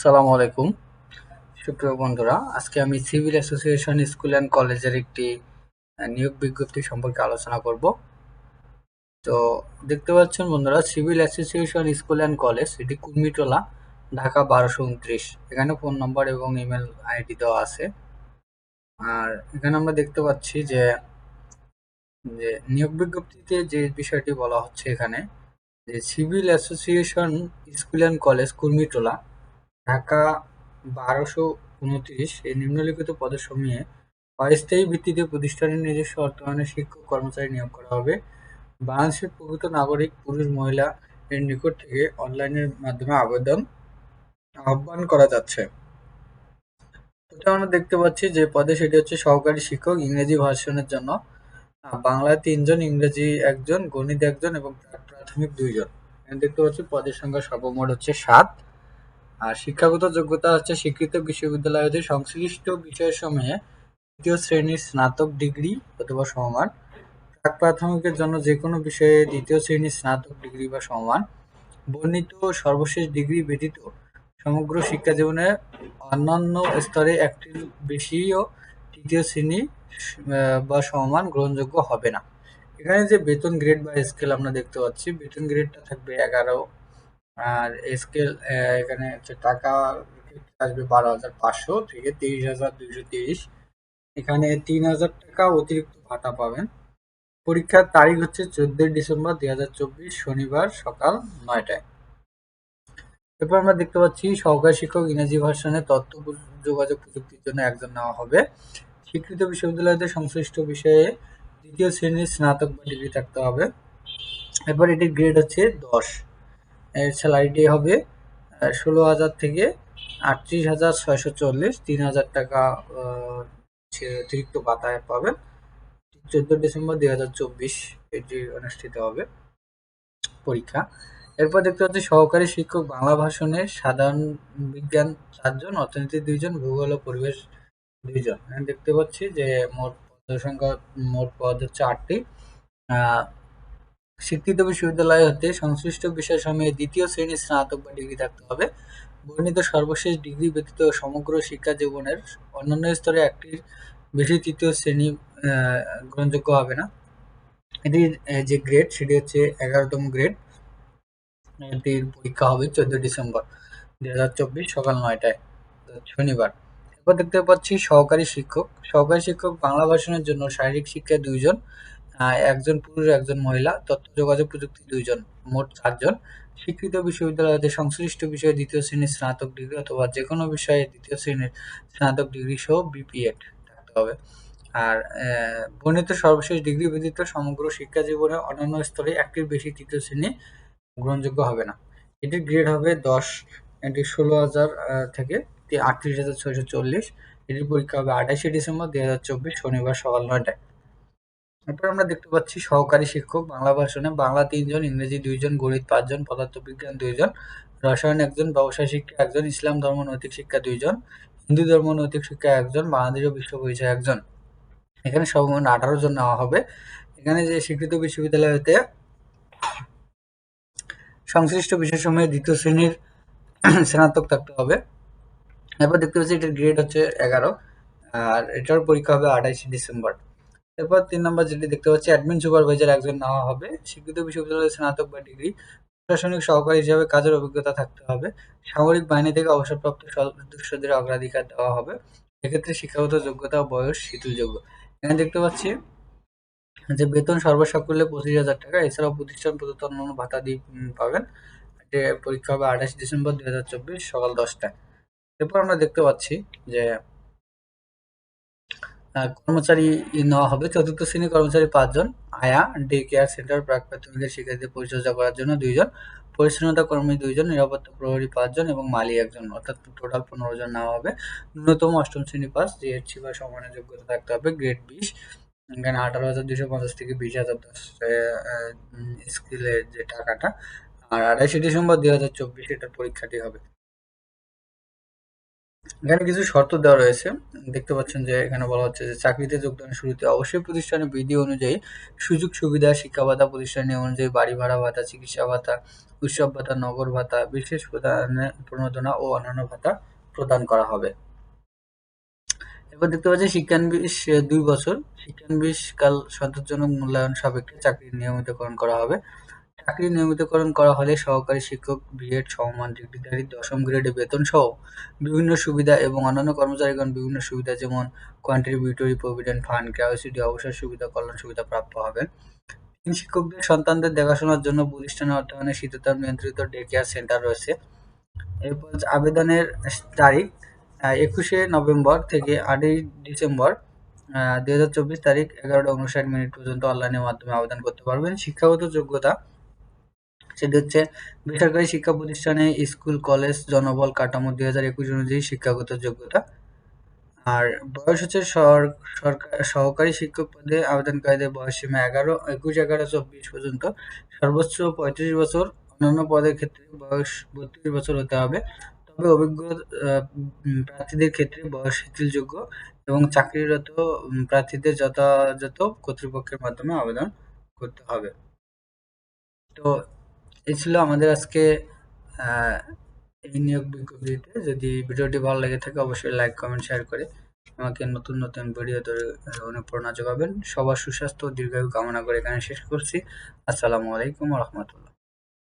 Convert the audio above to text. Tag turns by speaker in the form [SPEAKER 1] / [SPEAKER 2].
[SPEAKER 1] আসসালামু আলাইকুম। সুপ্রিয় বন্ধুরা, আজকে আমি সিভিল অ্যাসোসিয়েশন স্কুল অ্যান্ড কলেজের একটি নিয়োগ বিজ্ঞপ্তি সম্পর্কে আলোচনা করব। তো দেখতে পাচ্ছেন বন্ধুরা, civil association school and college, এটি কুর্মিটোলা, ঢাকা বারোশো উনত্রিশ। এখানে ফোন নম্বর এবং ইমেল আইডি দেওয়া আছে। আর এখানে আমরা দেখতে পাচ্ছি যে যে নিয়োগ বিজ্ঞপ্তিতে যে বিষয়টি বলা হচ্ছে এখানে, যে civil association school and college Kurmitola Dhaka বারোশো উনত্রিশ এই নিম্নলিখিত পদসমূহে অস্থায়ী ভিত্তিতে প্রতিষ্ঠানের নিজস্ব অর্থায়নে শিক্ষক কর্মচারী নিয়োগ করা হবে। বাংলাদেশের প্রকৃত নাগরিক, পুরুষ, মহিলা এর নিকট থেকে অনলাইনের মাধ্যমে আবেদন আহ্বান করা যাচ্ছে। এটা আমরা দেখতে পাচ্ছি যে পদে সেটি হচ্ছে সহকারী শিক্ষক ইংরেজি ভার্সনের জন্য। বাংলায় তিনজন, ইংরেজি একজন, গণিত একজন এবং প্রাথমিক দুইজন। দেখতে পাচ্ছি পদের সংখ্যা সর্বমোট হচ্ছে সাত। আর শিক্ষাগত যোগ্যতা হচ্ছে স্বীকৃত বিশ্ববিদ্যালয় হতে সংশ্লিষ্ট বিষয়সমূহে তৃতীয় শ্রেণির স্নাতক ডিগ্রি অথবা সমমান প্রাক প্রাথমিকের জন্য যে কোনো বিষয়ে দ্বিতীয় শ্রেণির স্নাতক ডিগ্রি বা সমমান বর্ণিত সর্বশেষ ডিগ্রি ব্যতীত সমগ্র শিক্ষা জীবনে অন্যান্য স্তরে একটির বেশিও তৃতীয় শ্রেণি বা সমমান গ্রহণযোগ্য হবে না। এখানে যে বেতন গ্রেড বা স্কেল আমরা দেখতে পাচ্ছি, বেতন গ্রেডটা থাকবে এগারো আর স্কেল এখানে হচ্ছে টাকা আসবে বারো হাজার পাঁচশো থেকে তেইশ হাজার দুইশো তিরিশ। এখানে তিন হাজার টাকা অতিরিক্ত ভাতা পাবেন। পরীক্ষার তারিখ হচ্ছে চোদ্দই ডিসেম্বর দুই হাজার চব্বিশ, শনিবার সকাল নয়টায়। এরপর আমরা দেখতে পাচ্ছি সহকারী শিক্ষক ইংরেজি ভার্সনে তথ্য যোগাযোগ প্রযুক্তির জন্য একজন নেওয়া হবে। স্বীকৃত বিশ্ববিদ্যালয়তে সংশ্লিষ্ট বিষয়ে দ্বিতীয় শ্রেণির স্নাতক বা ডিগ্রি থাকতে হবে। এরপর এটির গ্রেড হচ্ছে দশ। স্যালারিটি হবে ষোলো হাজার থেকে আটত্রিশ হাজার ছয়শো চল্লিশ, তিন হাজার টাকা অতিরিক্ত বাতায় পাবেন। চোদ্দ ডিসেম্বর দুই হাজার চব্বিশ এটি অনুষ্ঠিত হবে পরীক্ষা। এরপর দেখতে পাচ্ছি সহকারী শিক্ষক বাংলা ভাষণে সাধারণ বিজ্ঞান চারজন, অর্থনীতি দুইজন, ভূগোল ও পরিবেশ দুইজন। দেখতে পাচ্ছি যে মোট পদ সংখ্যা, মোট পদ হচ্ছে আটটি। স্বীকৃত বিশ্ববিদ্যালয় হতে সংশ্লিষ্ট বিষয় সময়ে দ্বিতীয় শ্রেণির স্নাতক বা ডিগ্রি থাকতে হবে। বর্ণিত সর্বশেষ ডিগ্রি ব্যতীত সমগ্র শিক্ষা জীবনের অন্যান্য স্তরে একটি বেশি তৃতীয় শ্রেণি গ্রহণযোগ্য হবে না। এটির যে গ্রেড সেটি হচ্ছে এগারোতম গ্রেড এটির পরীক্ষা হবে চোদ্দ ডিসেম্বর দুই হাজার চব্বিশ সকাল নয়টায়, শনিবার। এরপর দেখতে পাচ্ছি সহকারী শিক্ষক। সহকারী শিক্ষক বাংলা ভাষণের জন্য শারীরিক শিক্ষায় দুইজন একজন পুরুষ, একজন মহিলা তথ্য যোগাযোগ প্রযুক্তি দুইজন, মোট চারজন। স্বীকৃত বিশ্ববিদ্যালয় হতে সংশ্লিষ্ট বিষয়ে দ্বিতীয় শ্রেণির স্নাতক ডিগ্রি অথবা যে কোনো বিষয়ে দ্বিতীয় শ্রেণির স্নাতক ডিগ্রি সহ বিপিএড থাকতে হবে। আর বর্ণিত সর্বশেষ ডিগ্রি ব্যতীত সমগ্র শিক্ষা জীবনে অন্যান্য স্তরে একটির বেশি তৃতীয় শ্রেণি গ্রহণযোগ্য হবে না। এটির গ্রেড হবে দশ, এটি ষোলো হাজার থেকে আটত্রিশ হাজার ছয়শো চল্লিশ। এটির পরীক্ষা হবে আঠাশে ডিসেম্বর দু হাজার চব্বিশ, শনিবার সকাল নয়টায়। এরপর আমরা দেখতে পাচ্ছি সহকারী শিক্ষক, বাংলা ভাষণে বাংলা তিনজন, ইংরেজি দুইজন, গণিত পাঁচজন, পদার্থবিজ্ঞান দুইজন, রসায়ন একজন, ব্যবসায় শিক্ষা একজন, ইসলাম ধর্ম নৈতিক শিক্ষা দুইজন, হিন্দু ধর্ম নৈতিক শিক্ষা একজন বাংলাদেশ ও বিশ্ব পরিচয় একজন। এখানে সর্বমোট আঠারো জন নেওয়া হবে। এখানে যে স্বীকৃত বিশ্ববিদ্যালয় হতে সংশ্লিষ্ট বিষয়সমূহে দ্বিতীয় শ্রেণির স্নাতক থাকতে হবে। এরপর দেখতে পাচ্ছি এটার গ্রেড হচ্ছে এগারো, আর এটার পরীক্ষা হবে আঠাইশে ডিসেম্বর। এরপর তিন নম্বর যেটি দেখতে পাচ্ছি অ্যাডমিন সুপারভাইজার একজন নেওয়া হবে। স্বীকৃত বিশ্ববিদ্যালয়ের স্নাতক বা ডিগ্রি প্রশাসনিক সহকারী হিসাবে কাজের অভিজ্ঞতা থাকতে হবে। সামরিক বাহিনী থেকে অবসরপ্রাপ্ত সদস্যদের অগ্রাধিকার দেওয়া হবে। এক্ষেত্রে শিক্ষাগত যোগ্যতা বয়স শিথিলযোগ্য। এখানে দেখতে পাচ্ছি যে বেতন সর্বসাকুল্যে পঁচিশ হাজার টাকা। এছাড়াও প্রতিষ্ঠান প্রদত্ত অন্যান্য ভাতা দিয়ে পাবেন। পরীক্ষা হবে আঠাশ ডিসেম্বর দুই হাজার চব্বিশ সকাল দশটায়। এরপর আমরা দেখতে পাচ্ছি যে কর্মচারী নেওয়া হবে। চতুর্থ শ্রেণির কর্মচারী পাঁচজন। আয়া ডে কেয়ার সেন্টার প্রাক প্রাথমিকের শিক্ষার্থীদের পরিচর্যা করার জন্য দুইজন। পরিচ্ছন্নতা কর্মী দুইজন, নিরাপত্তা প্রহরী পাঁচজন এবং মালি একজন। অর্থাৎ টোটাল পনেরো জন নেওয়া হবে। ন্যূনতম অষ্টম শ্রেণি পাস জিএসসি বা সমানের যোগ্যতা থাকতে হবে। গ্রেড বিশ, এখানে আঠারো হাজার দুশো পঞ্চাশ থেকে বিশ হাজার দশ স্কিলের যে টাকাটা। আর আড়াইশে ডিসেম্বর দুই হাজার চব্বিশ এটার পরীক্ষাটি হবে। এখানে কিছু শর্ত দেওয়া রয়েছে। দেখতে পাচ্ছেন যে এখানে বলা হচ্ছে যে চাকরিতে যোগদানের শুরুতে অবশ্যই প্রতিষ্ঠানের বিধি অনুযায়ী সুযোগ, সুবিধা, শিক্ষা ভাতা প্রতিষ্ঠান নিয়ম অনুযায়ী বাড়ি ভাড়া ভাতা, চিকিৎসা ভাতা, উৎসব ভাতা, নগর ভাতা, বিশেষ প্রদানের প্রণোদনা ও অন্যান্য ভাতা প্রদান করা হবে। এবার দেখতে পাচ্ছি শিক্ষানবিশ দুই বছর। শিক্ষানবিশ কাল সন্তোষজনক মূল্যায়ন সাপেক্ষে চাকরির নিয়মিতকরণ করা হবে। চাকরি নিয়মিতকরণ করা হলে সহকারী শিক্ষক, বিএড, সমমান, ডিগ্রিধারী, দশম গ্রেডে বেতন সহ বিভিন্ন সুবিধা এবং অন্যান্য কর্মচারীগণ বিভিন্ন সুবিধা যেমন কন্ট্রিবিউটরি প্রভিডেন্ট ফান্ড গ্র্যাচুইটি অবসর সুবিধা, কল্যাণ সুবিধা প্রাপ্ত হবেন তিন শিক্ষকদের সন্তানদের দেখাশোনার জন্য প্রতিষ্ঠানে অর্থায়নে শীততাপ নিয়ন্ত্রিত ডে কেয়ার সেন্টার রয়েছে। এরপর আবেদনের তারিখ একুশে নভেম্বর থেকে আটই ডিসেম্বর দুই হাজার চব্বিশ তারিখ এগারোটা উনষাট মিনিট পর্যন্ত অনলাইনের মাধ্যমে আবেদন করতে পারবেন। শিক্ষাগত যোগ্যতা সেটি হচ্ছে বেসরকারি শিক্ষা প্রতিষ্ঠানে স্কুল, কলেজ, জনবল কাঠামো দুই হাজার একুশ অনুযায়ী শিক্ষাগত যোগ্যতা। আর বয়স হচ্ছে সহকারী শিক্ষক পদে আবেদনকারীদের বয়স সীমা এগারো, একুশ, এগারো, চব্বিশ পর্যন্ত। সর্বোচ্চ পঁয়ত্রিশ বছর, অন্যান্য পদের ক্ষেত্রে বয়স বত্রিশ বছর হতে হবে। তবে অভিজ্ঞ প্রার্থীদের ক্ষেত্রে বয়স শিথিলযোগ্য এবং চাকরিরত প্রার্থীদের যথাযথ কর্তৃপক্ষের মাধ্যমে আবেদন করতে হবে। তো এই ছিল আমাদের আজকে এই নিয়োগ বিজ্ঞপ্তিতে। যদি ভিডিওটি ভালো লেগে থাকে, অবশ্যই লাইক কমেন্ট শেয়ার করে আমাকে নতুন নতুন ভিডিও অনুপ্রেরণা যোগাবেন। সবার সুস্বাস্থ্য দীর্ঘায়ু কামনা করে এখানে শেষ করছি। আসসালামু আলাইকুম রহমতুল্লাহ।